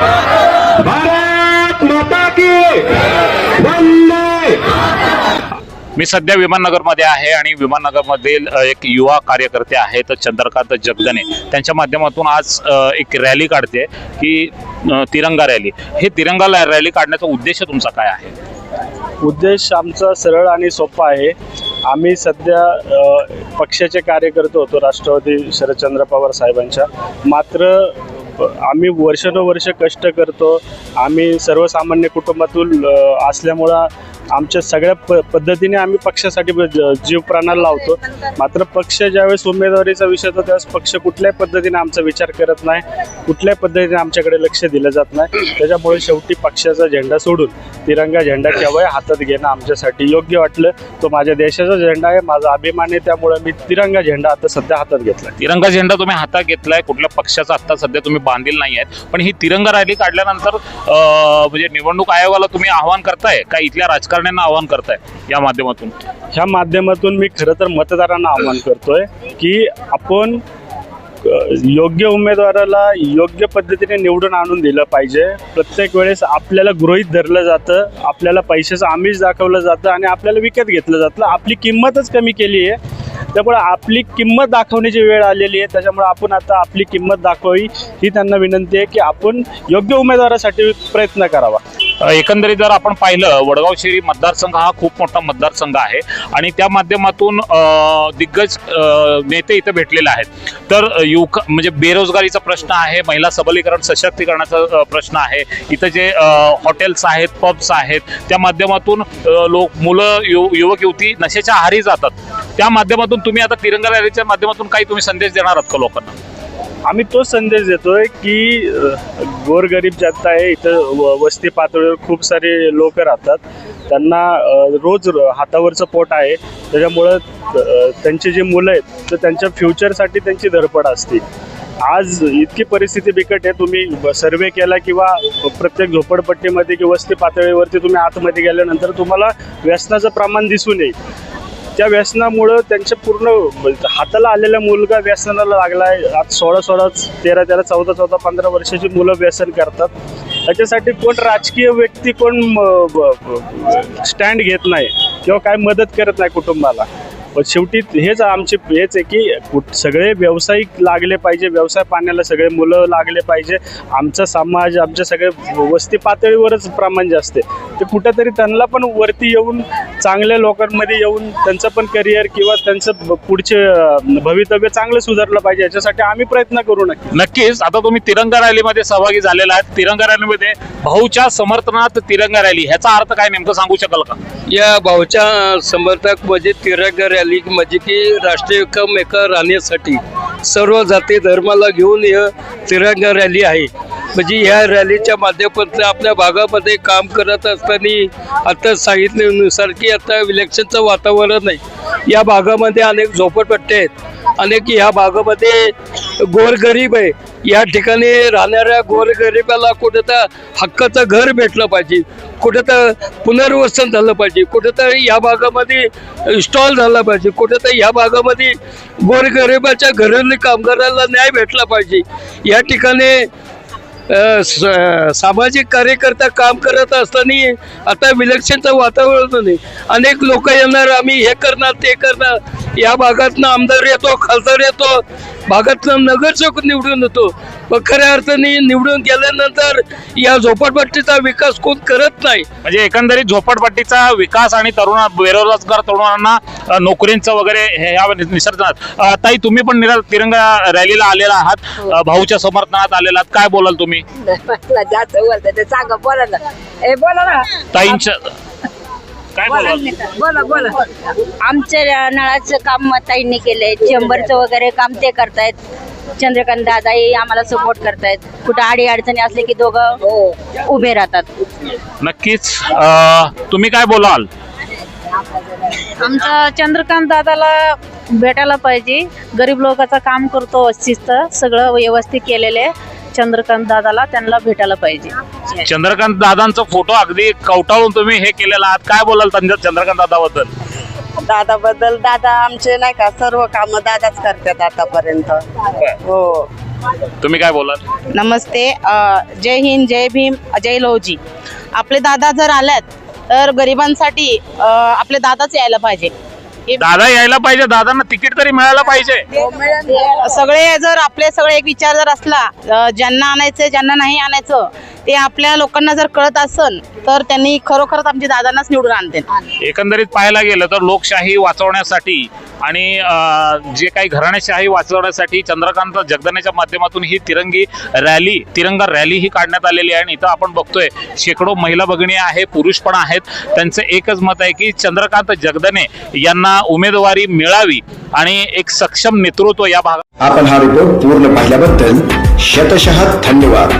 भारत माता की वंदे. मी सध्या विमाननगरमध्ये आहे आणि विमाननगरमधील एक युवा कार्यकर्ते आहेत चंद्रकांत जगदने त्यांच्या माध्यमातून आज एक रॅली काढते की तिरंगा रॅली. हे तिरंगा रॅली काढण्याचा उद्देश तुमचा काय आहे? उद्देश आमचा सरळ आणि सोपा आहे. आम्ही सध्या पक्षाचे कार्यकर्ते होतो राष्ट्रवादी शरदचंद्र पवार साहेबांच्या. मात्र आम्ही वर्षानुवर्ष कष्ट करतो. आम्ही सर्वसामान्य कुटुंबातून असल्यामुळं आमच्या सगळ्या प पद्धतीने आम्ही पक्षासाठी जीव प्राणाला लावतो. मात्र पक्ष ज्यावेळेस उमेदवारीचा विषय होतो त्यावेळेस पक्ष कुठल्याही पद्धतीने आमचा विचार करत नाही. कुठल्याही पद्धतीने आमच्याकडे लक्ष दिलं जात नाही. त्याच्यामुळे शेवटी पक्षाचा झेंडा सोडून तिरंगा झेंडा केव्हाही हातात घेणं आमच्यासाठी योग्य वाटलं. तो माझ्या देशाचा झेंडा आहे माझा अभिमान आहे. त्यामुळे मी तिरंगा झेंडा आता सध्या हातात घेतला तिरंगा झेंडा तुम्ही हातात घेतलाय. कुठल्या पक्षाचा आता सध्या तुम्ही बांधील नाही आहेत. पण ही तिरंगा रॅली काढल्यानंतर म्हणजे निवडणूक आयोगाला तुम्ही आव्हान करताय का इथल्या राजकारण करण्याचं आवाहन करताय या माध्यमातून? ह्या माध्यमातून मी खरं तर मतदारांना आवाहन करतोय की आपण योग्य उमेदवाराला योग्य पद्धतीने निवडून आणून दिलं पाहिजे. प्रत्येक वेळेस आपल्याला गृहित धरलं जातं आपल्याला पैशाचं आमिष दाखवलं जातं आणि आपल्याला विकत घेतलं जातं. आपली किंमतच कमी केली आहे. त्यामुळे आपली किंमत दाखवण्याची वेळ आलेली आहे. त्याच्यामुळे आपण आता आपली किंमत दाखवावी. ही त्यांना विनंती आहे की आपण योग्य उमेदवारासाठी प्रयत्न करावा. एकंदरीत जर आपण पाहिलं वडगाव शहरी मतदारसंघ हा खूप मोठा मतदारसंघ आहे आणि त्या माध्यमातून दिग्गज नेते इथे भेटलेले आहेत. तर युवक म्हणजे बेरोजगारीचा प्रश्न आहे महिला सबलीकरण सशक्तीकरणाचा प्रश्न आहे. इथं जे हॉटेल्स आहेत पब्स आहेत त्या माध्यमातून लोक मुलं यु- युवक युवती नशेच्या आहारी जातात. त्या माध्यमातून तुम्ही आता तिरंगा रॅलीच्या माध्यमातून काही तुम्ही संदेश देणार आहात का लोकांना? आम्ही तोच संदेश देतोय की गोरगरीब जनता आहे इथं व- वस्ती पातळीवर खूप सारे लोक राहतात. त्यांना रोज र- हातावरचं पोट आहे. त्याच्यामुळं त्यांची जी मुलं आहेत तर त्यांच्या फ्युचरसाठी त्यांची धडपड असते. आज इतकी परिस्थिती बिकट आहे. तुम्ही सर्वे केला किंवा प्रत्येक झोपडपट्टीमध्ये किंवा वस्ती पातळीवरती तुम्ही आतमध्ये गेल्यानंतर तुम्हाला व्यसनाचं प्रमाण दिसून येईल. त्या व्यसनामुळं त्यांच्या पूर्ण हाताला आलेला मुलगा व्यसनाला लागलाय. आज सोळा सोळा तेरा तेरा चौदा चौदा पंधरा वर्षाची मुलं व्यसन करतात. त्याच्यासाठी कोण राजकीय व्यक्ती कोण स्टँड घेत नाही किंवा काय मदत करत नाही कुटुंबाला. शेवटी हेच आमचे हेच आहे की कुठ- सगळे व्यावसायिक लागले पाहिजे व्यवसाय पाण्याला सगळे मुलं लागले पाहिजे. आमचा समाज आमच्या सगळे वस्ती पातळीवरच प्रमाण जास्त आहे. ते कुठंतरी त्यांना पण वरती येऊन चांगल्या लोकांमध्ये येऊन त्यांचं पण करिअर किंवा त्यांचं ब- पुढचे भवितव्य चांगलं सुधारलं पाहिजे. याच्यासाठी आम्ही प्रयत्न करू नक्की. नक्कीच. आता तुम्ही तिरंगा रॅलीमध्ये सहभागी झालेला आहात. तिरंगा रॅलीमध्ये भाऊच्या समर्थनात तिरंगा रॅली ह्याचा अर्थ काय नेमकं सांगू शकाल का? या भाऊच्या समर्थक म्हणजे तिरंगा रॅली म्हणजे की राष्ट्रीय एकम एका राहण्यासाठी सर्व जाती धर्माला घेऊन ही तिरंगा रॅली आहे. म्हणजे ह्या रॅलीच्या माध्यमातून आपल्या भागामध्ये काम करत असताना आता सांगितल्यानुसार की आता इलेक्शनचं वातावरण आहे या भागामध्ये अनेक झोपडपट्टे आहेत. अनेक ह्या भागामध्ये गोरगरीब आहे. या ठिकाणी राहणाऱ्या गोरगरिबाला कुठं तर हक्काचं घर भेटलं पाहिजे कुठं तर पुनर्वसन झालं पाहिजे कुठं तर या भागामध्ये स्टॉल झाला पाहिजे कुठं तर या भागामध्ये गोरगरिबाच्या घराने कामगाराला न्याय भेटला पाहिजे. या ठिकाणी स- सामाजिक कार्यकर्ता काम करत असताना आता विलक्षणचं वातावरण नाही अनेक लोक येणार आम्ही हे करणार ते करणार. या भागातनं आमदार येतो खासदार येतो. भागातनं नगरसेवक निवडून येतो. पण खऱ्या अर्थाने निवडून गेल्यानंतर या झोपडपट्टीचा विकास कोण करत नाही. म्हणजे एकंदरीत झोपडपट्टीचा विकास आणि तरुण बेरोजगार तरुणांना नोकरींचं वगैरे हे या निसर्गात अ, ताई तुम्ही पण निरा- तिरंगा रॅलीला आलेला आहात. अ, भाऊच्या समर्थनात आलेला आहात काय बोलाल तुम्ही? मला जास्त बोलत ते सांगा बोला ना. ए बोला ना. ताईंच्या काय बोला. बोलाल बोला बोला. आमच्या नळाचं काम ताईंनी केलंय. चेंबरचं वगैरे काम ते करतायत. चंद्रकांत दादाही आम्हाला सपोर्ट करतायत. कुठं आडी अडचणी असले की दोघं उभे राहतात. नक्कीच. अ, तुम्ही काय बोलाल? आमचा चंद्रकांत दादाला भेटायला पाहिजे. गरीब लोकांचं काम करतो शिस्त सगळं व्यवस्थित केलेले चंद्रकांत दादाला त्यांना भेटायला पाहिजे. चंद्रकांत दादांचा फोटो अगदी कवटाळून तुम्ही हे केलेला आहात. काय बोलाल त्यांच्या चंद्रकांत दादाबद्दल? दादाबद्दल दादा आमचे नाही का सर्व कामं दादाच करतात आतापर्यंत. हो. तुम्ही काय बोलाल? नमस्ते जय हिंद जय भीम जय लवजी आपले दादा जर आल्यात तर गरिबांसाठी आपले दादाच यायला पाहिजे. दादा यायला पाहिजे दादांना तिकीट तरी मिळायला पाहिजे. सगळे जर आपले सगळे एक विचार जर असला अ, ज्यांना आणायचं ज्यांना नाही आणायचं ते आपल्या लोकांना जर कळत असल तर त्यांनी खरोखरच आमचे दादांनाच निवडून आणते एकंदरीत पाहायला गेलं तर लोकशाही वाचवण्यासाठी आणि अं, जे काही घराणेशाही वाचवण्यासाठी चंद्रकांत जगदनेच्या माध्यमातून ही तिरंगी रॅली तिरंगा रॅली ही काढण्यात आलेली आहे. आणि इथं आपण बघतोय शेकडो महिला भगिनी आहे पुरुष पण आहेत. त्यांचं एकच मत आहे की चंद्रकांत जगदने यांना उमेदवारी मिळावी आणि एक सक्षम नेतृत्व या भागात आपण हा रिपोर्ट पूर्ण पाहिल्याबद्दल शतशः धन्यवाद.